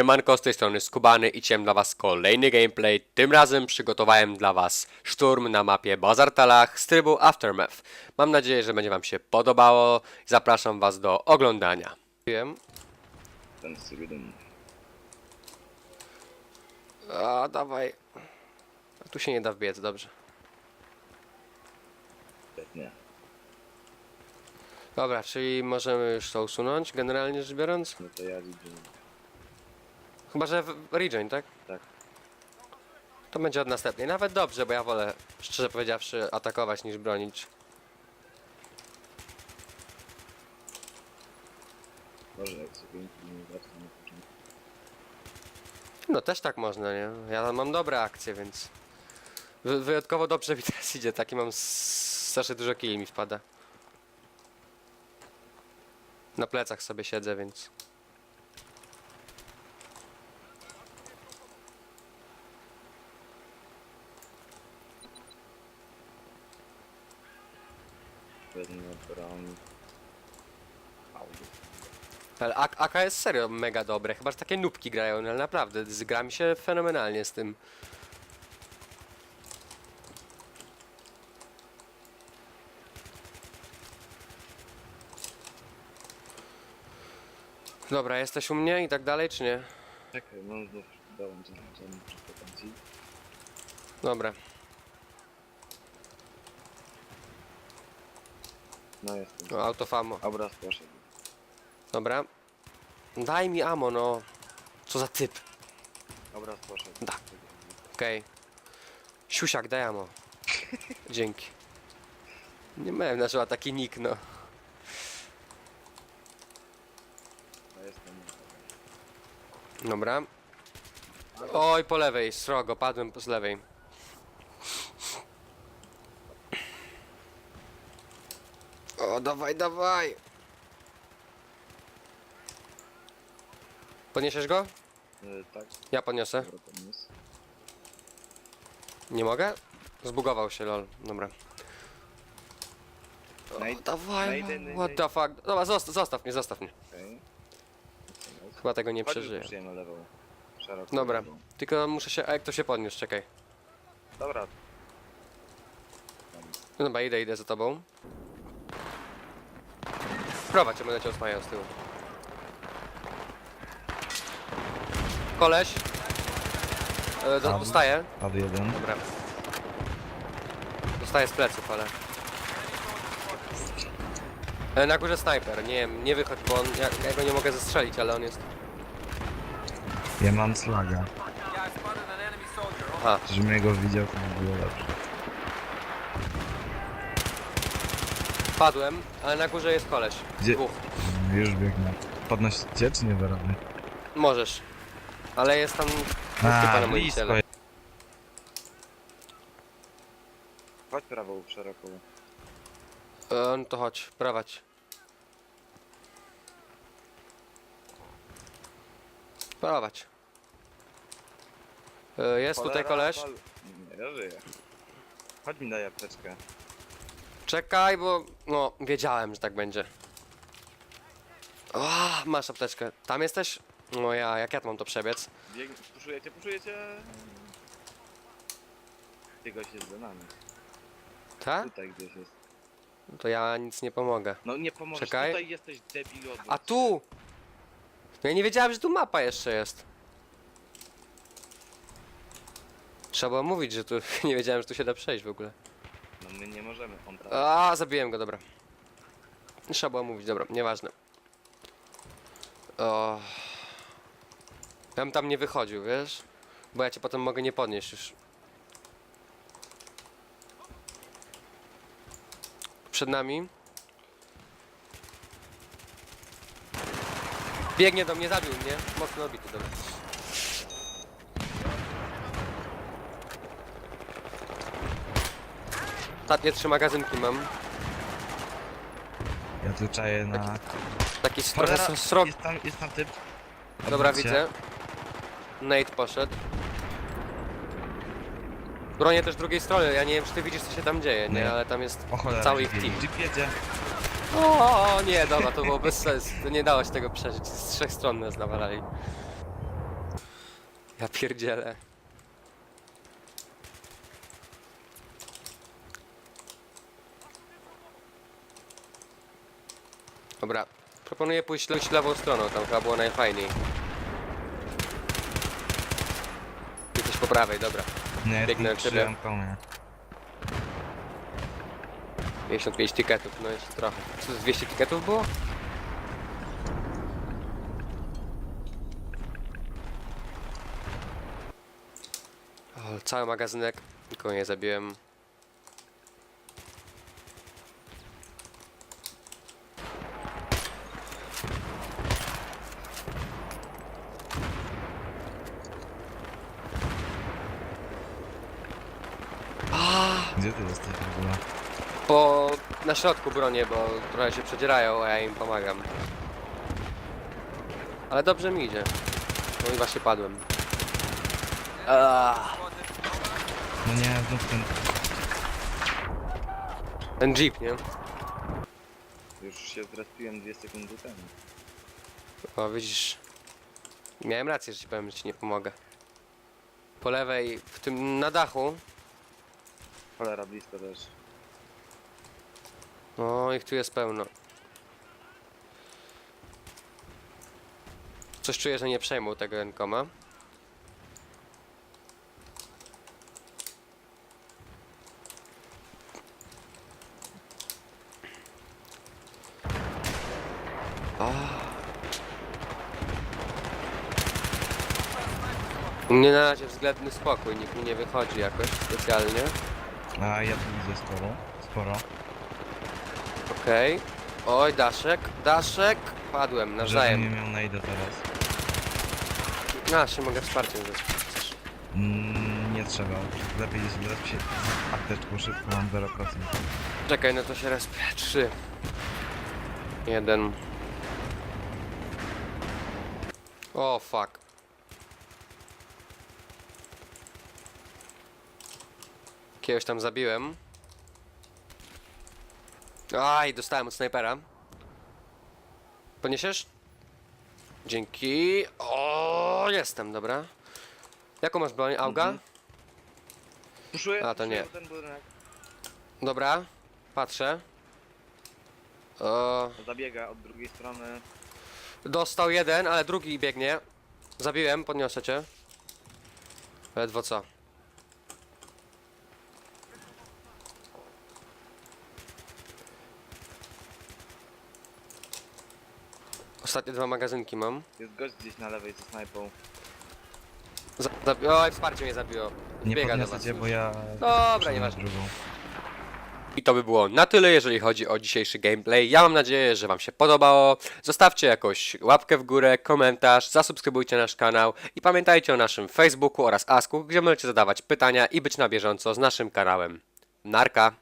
Siemanko, z tej strony Skubany i chciałem dla was kolejny gameplay. Tym razem przygotowałem dla was szturm na mapie Bazartalach z trybu Aftermath. Mam nadzieję, że będzie wam się podobało. Zapraszam was do oglądania. Wiem. Ten Syrydon. A, dawaj. A tu się nie da wbiec, dobrze. Nie. Dobra, czyli możemy już to usunąć, generalnie rzecz biorąc? No to ja widzę. Chyba, że w rejoin, tak? Tak. To będzie od następnej. Nawet dobrze, bo ja wolę, szczerze powiedziawszy, atakować niż bronić. Może jak sobie nie na początku. No też tak można, nie? Ja mam dobre akcje, więc wy wyjątkowo dobrze teraz idzie. Taki mam s- strasznie dużo killi mi wpada. Na plecach sobie siedzę, więc... Wezmę broń. Ale AK, AK jest serio mega dobre, chyba że takie nubki grają, ale naprawdę, gra mi się fenomenalnie z tym. Dobra, jesteś u mnie i tak dalej, czy nie? Czekaj, mam znów dołączyć do kompetencji. Dobra. No jestem. No, autofamo. Obraz poszedł. Dobra. Daj mi amo, no. Co za typ. Obraz poszedł. Da. Okej. Siusiak, daj amo. Dzięki. Nie miałem na taki nick, no. No jestem. Dobra. Oj, po lewej, srogo, padłem z lewej. O, dawaj, dawaj. Podniesiesz go? Y, tak, Ja podniosę. dobra. Nie mogę? Zbugował się, lol. Dobra. O, Naj- dawaj, najdę- what the fuck. Dobra, zostaw, zostaw mnie, zostaw mnie. Okej. Chyba tego nie przeżyję. wypuszczę na lewą. Szeroko. Dobra, lewą. tylko muszę się... A jak to się podniósł, czekaj. Dobra. No Dobra, idę, idę za tobą. Prowadź, ja będę cię osłaniał z tyłu. Koleś. E, do, Tam. dostaję. Padł jeden. Dobra. Dostaję z pleców, ale... E, na górze snajper, nie wiem, nie wychodź, bo on, ja, ja go nie mogę zestrzelić, ale on jest... Ja mam slaga. Aha, Żebym jego widział, to by było dobrze. Padłem, ale na górze jest koleś. Gdzie? Dwóch. Już biegnę. Podnosić cię, czy nie wyrobny? Możesz. Ale jest tam... A, blisko. Chodź prawą, szeroko. E, no to chodź, prowadź. Prowadź. E, jest tutaj koleś. Nie, ja żyję. Chodź mi daj apteczkę. Czekaj, bo... No, wiedziałem, że tak będzie. O, masz apteczkę. Tam jesteś? No ja, jak ja mam to przebiec? Bieg... Puszujecie, puszujecie. Ty gość jest za nami. Tak? Tutaj gdzieś jest. To ja nic nie pomogę. No nie pomożesz, Czekaj. tutaj jesteś debilu. odwróć A tu! No Ja nie wiedziałem, że tu mapa jeszcze jest. Trzeba było mówić, że tu... Nie wiedziałem, że tu się da przejść w ogóle. My nie możemy. A, zabiłem go, dobra. Trzeba było mówić, dobra, nieważne. O. Ja bym tam nie wychodził, wiesz? Bo ja cię potem mogę nie podnieść już. Przed nami. Biegnie do mnie, zabił mnie. Mocno obity, dobra. Ostatnie trzy magazynki mam. Ja tu czaję na... Taki trochę Cholera. Jest tam, jest tam typ. Dobra, Odwróć się. widzę. Nate poszedł. Bronię też drugiej strony, ja nie wiem czy ty widzisz co się tam dzieje, nie? Nie. Ale tam jest O cholera, cały ich team. Jeep jedzie. O, o nie, dobra, to było bez sensu. To nie dało się tego przeżyć. Z trzech stron nas nawalali. Ja pierdzielę. Dobra, proponuję pójść, pójść lewą stroną, tam chyba było najfajniej. Jesteś po prawej, dobra. Nie, Biegnę do ciebie. przy Antonie. 55 tiketów, no jeszcze trochę. Co, to 200 tiketów było? O, cały magazynek, nikogo nie zabiłem. Ty jesteś w ogóle? Po na środku bronię, bo trochę się przedzierają, a ja im pomagam. Ale dobrze mi idzie. No i właśnie padłem. Aaaa. No nie, znów ten... Ten jeep, nie? Już się zrespiłem dwie sekundy temu. O, widzisz. Miałem rację, że ci powiem, że ci nie pomogę. Po lewej, w tym na dachu. Cholera blisko też. O, ich tu jest pełno. Coś czuję, że nie przejmą tego Enkoma. U mnie na razie względny spokój, nikt mi nie wychodzi jakoś specjalnie. A ja tu widzę sporo. Sporo. Okej. Oj, daszek, daszek. Padłem, nawzajem. nie miał najdę teraz. A, się mogę wsparciem zespać. Mm, nie trzeba. Lepiej jest zbrać się z apteczką szybko, mam 0%. Czekaj, no to się raz. Trzy. Jeden. O, fuck. Jakiegoś tam zabiłem. Aj, dostałem od snajpera. Poniesiesz? Dzięki. O, jestem, dobra. Jaką masz broń? Auga? Mhm. Puszuję, A, to puszuję nie. ten budynek. Dobra. Patrzę. O, Zabiega od drugiej strony. Dostał jeden, ale drugi biegnie. Zabiłem, podniosę cię. Ledwo co. Ostatnie dwa magazynki mam. Jest gość gdzieś na lewej ze snajpą. Za zabi Oj, wsparcie mnie zabiło. Nie Biega do podniosę was cię, bo ja... Dobra, na nieważne. drugą. I to by było na tyle, jeżeli chodzi o dzisiejszy gameplay. Ja mam nadzieję, że Wam się podobało. Zostawcie jakąś łapkę w górę, komentarz, zasubskrybujcie nasz kanał i pamiętajcie o naszym Facebooku oraz Asku, gdzie możecie zadawać pytania i być na bieżąco z naszym kanałem. Narka!